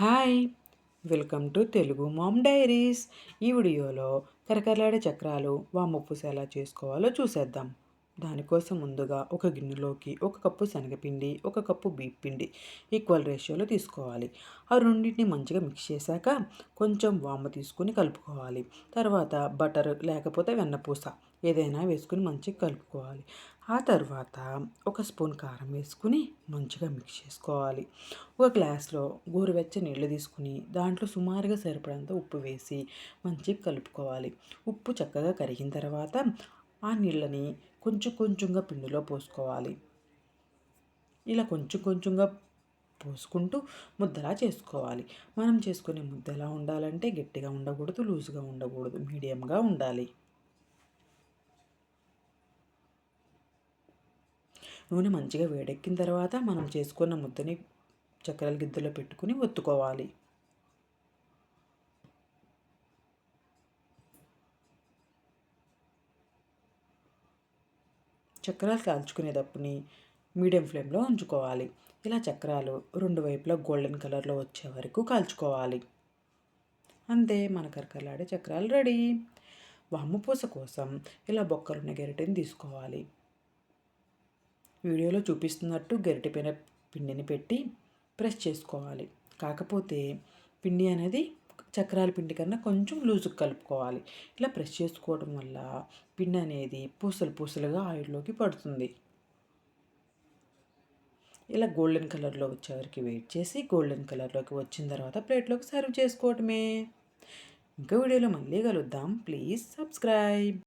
Hi welcome to Telugu mom diaries. ఈ వీడియోలో కరకరలాడే చక్రాలు వామప్పుస ఎలా చేసుకోవాలో చూసేద్దాం. దానికోసం ముందుగా ఒక గిన్నెలోకి ఒక కప్పు శనగపిండి ఒక కప్పు బీప్ పిండి ఈక్వల్ రేషియోలో తీసుకోవాలి. ఆ రెండింటిని మంచిగా మిక్స్ చేశాక కొంచెం వాము తీసుకుని కలుపుకోవాలి. తర్వాత బటర్ లేకపోతే వెన్నపూస ఏదైనా వేసుకుని మంచిగా కలుపుకోవాలి. ఆ తర్వాత ఒక స్పూన్ కారం వేసుకుని మంచిగా మిక్స్ చేసుకోవాలి. ఒక గ్లాస్లో గోరువెచ్చ నీళ్ళు తీసుకుని దాంట్లో సుమారుగా సరిపడంత ఉప్పు వేసి మంచిగా కలుపుకోవాలి. ఉప్పు చక్కగా కరిగిన తర్వాత ఆ నీళ్ళని కొంచెం కొంచెంగా పిండిలో పోసుకోవాలి. ఇలా కొంచెం కొంచెంగా పోసుకుంటూ ముద్దలా చేసుకోవాలి. మనం చేసుకునే ముద్ద ఎలా ఉండాలంటే గట్టిగా ఉండకూడదు లూజుగా ఉండకూడదు మీడియంగా ఉండాలి. నూనె మంచిగా వేడెక్కిన తర్వాత మనం చేసుకున్న ముద్దని చక్రాల గిద్దెలో పెట్టుకుని ఒత్తుకోవాలి. చక్రాలు కాల్చుకునేటప్పుని మీడియం ఫ్లేమ్లో ఉంచుకోవాలి. ఇలా చక్రాలు రెండు వైపులా గోల్డెన్ కలర్లో వచ్చే వరకు కాల్చుకోవాలి. అంతే మన కరకరలాడే చక్రాలు రెడీ. వామ్మపూస కోసం ఇలా బొక్కలున్న గెరిటెని తీసుకోవాలి. వీడియోలో చూపిస్తున్నట్టు గరిటెపైన పిండిని పెట్టి ప్రెస్ చేసుకోవాలి. కాకపోతే పిండి అనేది చక్రాల పిండి కన్నా కొంచెం లూజుగా కలుపుకోవాలి. ఇలా ప్రెస్ చేసుకోవడం వల్ల పిండి అనేది పూసలు పూసలుగా ఆయిల్లోకి పడుతుంది. ఇలా గోల్డెన్ కలర్లో వచ్చేవరకు వెయిట్ చేసి గోల్డెన్ కలర్లోకి వచ్చిన తర్వాత ప్లేట్లోకి సర్వ్ చేసుకోవటమే ఇంకా వీడియోలో మళ్ళీ కలుద్దాం. Please subscribe.